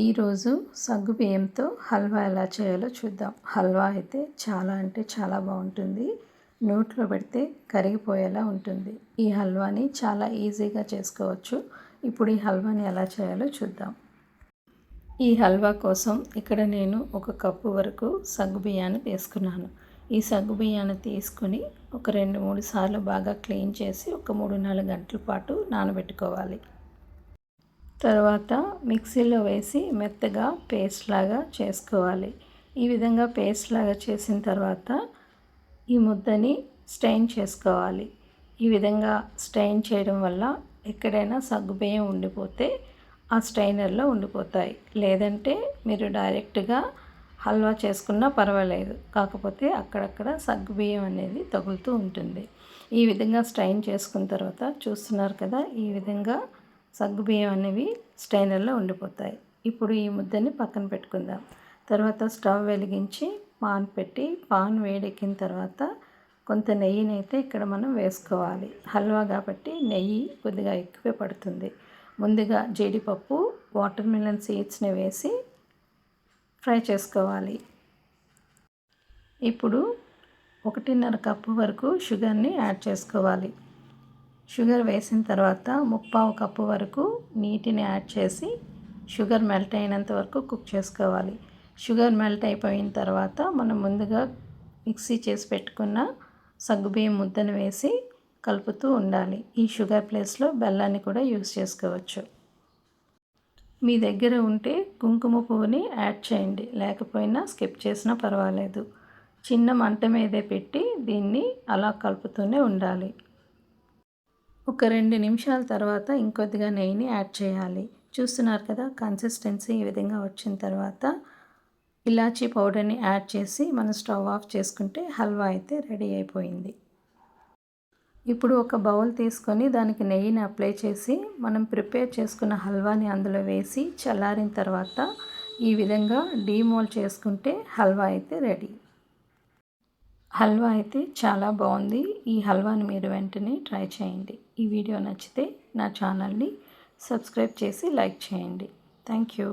ఈరోజు సగ్గు బియ్యంతో హల్వా ఎలా చేయాలో చూద్దాం. హల్వా అయితే చాలా అంటే చాలా బాగుంటుంది. నోట్లో పెడితే కరిగిపోయేలా ఉంటుంది. ఈ హల్వాని చాలా ఈజీగా చేసుకోవచ్చు. ఇప్పుడు ఈ హల్వాని ఎలా చేయాలో చూద్దాం. ఈ హల్వా కోసం ఇక్కడ నేను ఒక కప్పు వరకు సగ్గు బియ్యాన్ని తీసుకున్నాను. ఈ సగ్గు బియ్యాన్ని తీసుకుని ఒక రెండు మూడు సార్లు బాగా క్లీన్ చేసి ఒక మూడు నాలుగు గంటల పాటు నానబెట్టుకోవాలి. తర్వాత మిక్సీలో వేసి మెత్తగా పేస్ట్ లాగా చేసుకోవాలి. ఈ విధంగా పేస్ట్ లాగా చేసిన తర్వాత ఈ ముద్దని స్టెయిన్ చేసుకోవాలి. ఈ విధంగా స్టెయిన్ చేయడం వల్ల ఎక్కడైనా సగ్గుబియ్యం ఉండిపోతే ఆ స్టైనర్లో ఉండిపోతాయి. లేదంటే మీరు డైరెక్ట్గా హల్వా చేసుకున్నా పర్వాలేదు. కాకపోతే అక్కడక్కడ సగ్గుబియ్యం అనేది తగులుతూ ఉంటుంది. ఈ విధంగా స్టైన్ చేసుకున్న తర్వాత చూస్తున్నారు కదా ఈ విధంగా సగ్గుబియ్యం అనేవి స్టైనర్లో ఉండిపోతాయి. ఇప్పుడు ఈ ముద్దని పక్కన పెట్టుకుందాం. తర్వాత స్టవ్ వెలిగించి పాన్ పెట్టి పాన్ వేడెక్కిన తర్వాత కొంత నెయ్యిని అయితే ఇక్కడ మనం వేసుకోవాలి. హల్వా కాబట్టి నెయ్యి కొద్దిగా ఎక్కువే పడుతుంది. ముందుగా జీడిపప్పు వాటర్ మిలన్ సీడ్స్ని వేసి ఫ్రై చేసుకోవాలి. ఇప్పుడు ఒకటిన్నర కప్పు వరకు షుగర్ని యాడ్ చేసుకోవాలి. షుగర్ వేసిన తర్వాత ముప్పావు కప్పు వరకు నీటిని యాడ్ చేసి షుగర్ మెల్ట్ అయినంత వరకు కుక్ చేసుకోవాలి. షుగర్ మెల్ట్ అయిపోయిన తర్వాత మనం ముందుగా మిక్సీ చేసి పెట్టుకున్న సగ్గుబియ్యం ముద్దను వేసి కలుపుతూ ఉండాలి. ఈ షుగర్ ప్లేస్లో బెల్లాన్ని కూడా యూస్ చేసుకోవచ్చు. మీ దగ్గర ఉంటే కుంకుమ పువ్వుని యాడ్ చేయండి. లేకపోయినా స్కిప్ చేసినా పర్వాలేదు. చిన్న మంట మీదే పెట్టి దీన్ని అలా కలుపుతూనే ఉండాలి. ఒక రెండు నిమిషాల తర్వాత ఇంకొద్దిగా నెయ్యిని యాడ్ చేయాలి. చూస్తున్నారు కదా కన్సిస్టెన్సీ ఈ విధంగా వచ్చిన తర్వాత ఇలాచీ పౌడర్ని యాడ్ చేసి మనం స్టవ్ ఆఫ్ చేసుకుంటే హల్వా అయితే రెడీ అయిపోయింది. ఇప్పుడు ఒక బౌల్ తీసుకొని దానికి నెయ్యిని అప్లై చేసి మనం ప్రిపేర్ చేసుకున్న హల్వాని అందులో వేసి చల్లారిన తర్వాత ఈ విధంగా డీమోల్ చేసుకుంటే హల్వా అయితే రెడీ. హల్వా అయితే చాలా బాగుంది. ఈ హల్వాని మీరు వెంటనే ట్రై చేయండి. ఈ వీడియో నచ్చితే నా ఛానల్ని సబ్స్క్రైబ్ చేసి లైక్ చేయండి. Thank you.